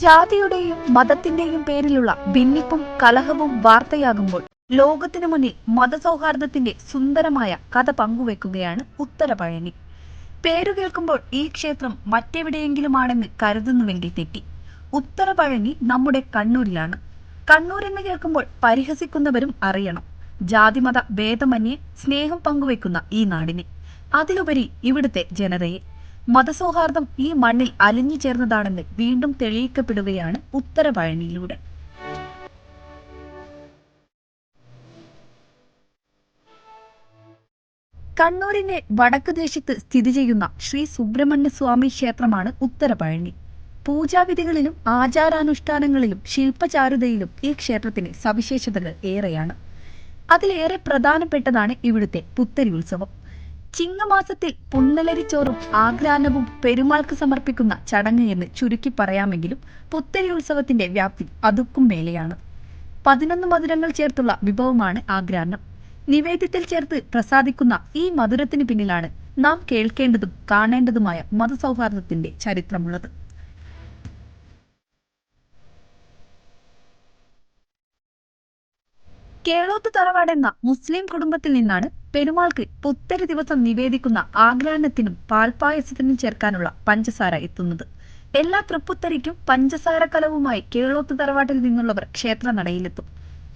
ജാതിയുടെയും മതത്തിന്റെയും പേരിലുള്ള ഭിന്നിപ്പും കലഹവും വാർത്തയാകുമ്പോൾ ലോകത്തിനു മുന്നിൽ മതസൗഹാർദ്ദത്തിന്റെ സുന്ദരമായ കഥ പങ്കുവെക്കുകയാണ് ഉത്തരപഴനി. പേരു കേൾക്കുമ്പോൾ ഈ ക്ഷേത്രം മറ്റെവിടെയെങ്കിലുമാണെന്ന് കരുതുന്നുവെങ്കിൽ തെറ്റി. ഉത്തരപഴനി നമ്മുടെ കണ്ണൂരിലാണ്. കണ്ണൂർ എന്ന് കേൾക്കുമ്പോൾ പരിഹസിക്കുന്നവരും അറിയണം. ജാതിമത ഭേദമന്യേ സ്നേഹം പങ്കുവെക്കുന്ന ഈ നാടിനെ. അതിലുപരി ഇവിടുത്തെ ജനതയെ മതസൗഹാർദ്ദം ഈ മണ്ണിൽ അലിഞ്ഞു ചേർന്നതാണെന്ന് വീണ്ടും തെളിയിക്കപ്പെടുകയാണ് ഉത്തരപഴനിയിലൂടെ കണ്ണൂരിന്റെ വടക്ക് ദേശത്ത് സ്ഥിതി ചെയ്യുന്ന ശ്രീ സുബ്രഹ്മണ്യ സ്വാമി ക്ഷേത്രമാണ് ഉത്തരപഴനി പൂജാവിധികളിലും ആചാരാനുഷ്ഠാനങ്ങളിലും ശില്പചാരുതയിലും ഈ ക്ഷേത്രത്തിന് സവിശേഷതകൾ ഏറെയാണ്. അതിലേറെ പ്രധാനപ്പെട്ടതാണ് ഇവിടുത്തെ പുത്തരി ഉത്സവം. ചിങ്ങമാസത്തിൽ പുന്നലരിച്ചോറും ആഗ്രാനവും പെരുമാൾക്ക് സമർപ്പിക്കുന്ന ചടങ്ങ് എന്ന് ചുരുക്കി പറയാമെങ്കിലും പുത്തരി ഉത്സവത്തിന്റെ വ്യാപ്തി അതുക്കും മേലെയാണ്. പതിനൊന്ന് മധുരങ്ങൾ ചേർത്തുള്ള വിഭവമാണ് ആഗ്രാനം. നിവേദ്യത്തിൽ ചേർത്ത് പ്രസാദിക്കുന്ന ഈ മധുരത്തിന് പിന്നിലാണ് നാം കേൾക്കേണ്ടതും കാണേണ്ടതുമായ മതസൗഹാർദ്ദത്തിന്റെ ചരിത്രമുള്ളത്. കേളോത്ത് തറവാടെന്ന മുസ്ലിം കുടുംബത്തിൽ നിന്നാണ് പെരുമാൾക്ക് പുത്തരി ദിവസം നിവേദിക്കുന്ന ആഗ്രാനത്തിനും പാൽപായസത്തിനും ചേർക്കാനുള്ള പഞ്ചസാര എത്തുന്നത്. എല്ലാ തൃപ്പുത്തരിക്കും പഞ്ചസാര കലവുമായി കേളോത്ത് തറവാട്ടിൽ നിന്നുള്ളവർ ക്ഷേത്ര നടയിലെത്തും.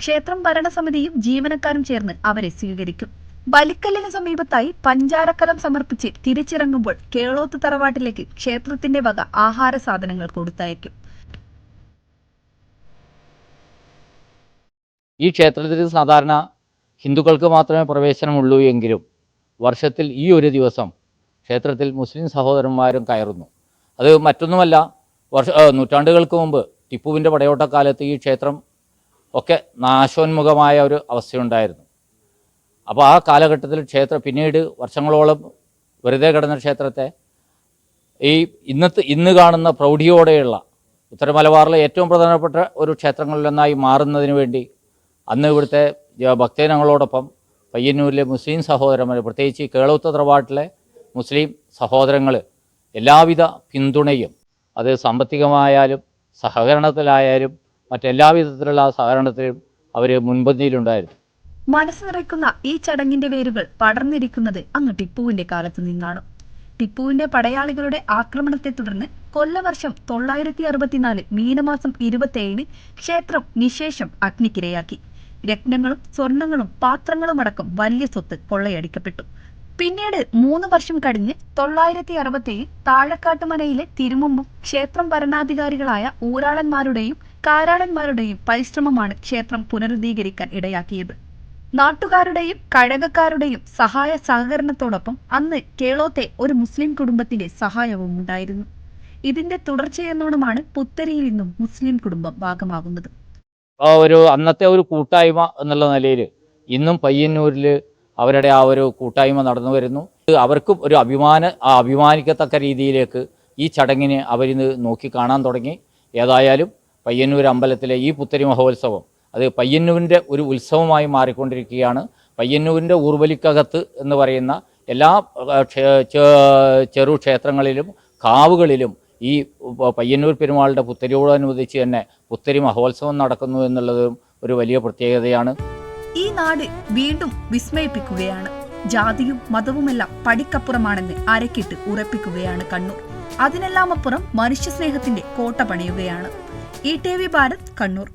ക്ഷേത്രം ഭരണസമിതിയും ജീവനക്കാരും ചേർന്ന് അവരെ സ്വീകരിക്കും. ബലിക്കല്ലിന് സമീപത്തായി പഞ്ചാരക്കലം സമർപ്പിച്ച് തിരിച്ചിറങ്ങുമ്പോൾ കേളോത്ത് തറവാട്ടിലേക്ക് ക്ഷേത്രത്തിന്റെ വക ആഹാര സാധനങ്ങൾ കൊടുത്തയക്കും. ഈ ക്ഷേത്രത്തിൽ സാധാരണ ഹിന്ദുക്കൾക്ക് മാത്രമേ പ്രവേശനമുള്ളൂ എങ്കിലും വർഷത്തിൽ ഈ ഒരു ദിവസം ക്ഷേത്രത്തിൽ മുസ്ലിം സഹോദരന്മാരും കയറുന്നു. അത് മറ്റൊന്നുമല്ല വർഷ നൂറ്റാണ്ടുകൾക്ക് മുമ്പ് ടിപ്പുവിന്റെ പടയോട്ടക്കാലത്ത് ഈ ക്ഷേത്രം ഒക്കെ നാശോന്മുഖമായ ഒരു അവസ്ഥയുണ്ടായിരുന്നു. അപ്പോൾ ആ കാലഘട്ടത്തിൽ ക്ഷേത്രം പിന്നീട് വർഷങ്ങളോളം വെറുതെ കിടന്ന ക്ഷേത്രത്തെ ഈ ഇന്നത്തെ ഇന്ന് കാണുന്ന പ്രൗഢിയോടെയുള്ള ഉത്തര മലബാറിലെ ഏറ്റവും പ്രധാനപ്പെട്ട ഒരു ക്ഷേത്രങ്ങളിലൊന്നായി മാറുന്നതിന് വേണ്ടി അന്ന് ഇവിടുത്തെ ഭക്തജനങ്ങളോടൊപ്പം പയ്യന്നൂരിലെ മുസ്ലിം സഹോദരന്മാർ പ്രത്യേകിച്ച് കേളൗത്ത തറവാട്ടിലെ മുസ്ലിം സഹോദരങ്ങൾ എല്ലാവിധ പിന്തുണയും അത് സാമ്പത്തികമായാലും സഹകരണത്തിലായാലും മറ്റെല്ലാ വിധത്തിലുള്ള സഹകരണത്തിലും അവർ മുൻപന്തിയിലുണ്ടായിരുന്നു. മനസ്സ് നിറയ്ക്കുന്ന ഈ ചടങ്ങിന്റെ വേരുകൾ പടർന്നിരിക്കുന്നത് അന്ന് ടിപ്പുവിന്റെ കാലത്ത് നിന്നാണ്. ടിപ്പുവിന്റെ പടയാളികളുടെ ആക്രമണത്തെ തുടർന്ന് കൊല്ലവർഷം തൊള്ളായിരത്തി അറുപത്തിനാല് മീനമാസം ഇരുപത്തിയേഴിന് ക്ഷേത്രം നിശേഷം അഗ്നിക്കിരയാക്കി. രത്നങ്ങളും സ്വർണങ്ങളും പാത്രങ്ങളും അടക്കം വലിയ സ്വത്ത് കൊള്ളയടിക്കപ്പെട്ടു. പിന്നീട് മൂന്ന് വർഷം കഴിഞ്ഞ് തൊള്ളായിരത്തി അറുപത്തേഴിൽ താഴക്കാട്ടുമനയിലെ തിരുമുമ്പും ക്ഷേത്രം ഭരണാധികാരികളായ ഊരാളന്മാരുടെയും കാരാളന്മാരുടെയും പരിശ്രമമാണ് ക്ഷേത്രം പുനരുദ്ധീകരിക്കാൻ ഇടയാക്കിയത്. നാട്ടുകാരുടെയും കഴകക്കാരുടെയും സഹായ സഹകരണത്തോടൊപ്പം അന്ന് കേളോത്തെ ഒരു മുസ്ലിം കുടുംബത്തിന്റെ സഹായവും ഉണ്ടായിരുന്നു ഇതിന്റെ തുടർച്ചയെന്നോണമാണ് പുത്തരിയിൽ നിന്നും മുസ്ലിം കുടുംബം ഭാഗമാകുന്നത്. ഒരു അന്നത്തെ ഒരു കൂട്ടായ്മ എന്നുള്ള നിലയിൽ ഇന്നും പയ്യന്നൂരിൽ അവരുടെ ആ ഒരു കൂട്ടായ്മ നടന്നു വരുന്നു. അവർക്കും ഒരു അഭിമാന ആ അഭിമാനിക്കത്തക്ക രീതിയിലേക്ക് ഈ ചടങ്ങിനെ അവരിന്ന് നോക്കി കാണാൻ തുടങ്ങി. ഏതായാലും പയ്യന്നൂർ അമ്പലത്തിലെ ഈ പുത്തരി മഹോത്സവം അത് പയ്യന്നൂരിന്റെ ഒരു ഉത്സവമായി മാറിക്കൊണ്ടിരിക്കുകയാണ്. പയ്യന്നൂരിന്റെ ഊർവലിക്കകത്ത് എന്ന് പറയുന്ന എല്ലാ ചെറു ക്ഷേത്രങ്ങളിലും കാവുകളിലും ഈ പയ്യന്നൂർ പെരുമാളുടെ പുത്തരിയോടനുബന്ധിച്ച് തന്നെ പുത്തരി മഹോത്സവം നടക്കുന്നു എന്നുള്ളതും ഒരു വലിയ പ്രത്യേകതയാണ്. ഈ നാട് വീണ്ടും വിസ്മയിപ്പിക്കുകയാണ്. ജാതിയും മതവുമെല്ലാം പടിക്കപ്പുറമാണെന്ന് അരക്കിട്ട് ഉറപ്പിക്കുകയാണ് കണ്ണൂർ. അതിനെല്ലാം അപ്പുറം മനുഷ്യ സ്നേഹത്തിന്റെ കോട്ട പണിയുകയാണ്. E T V Bharat Kannur.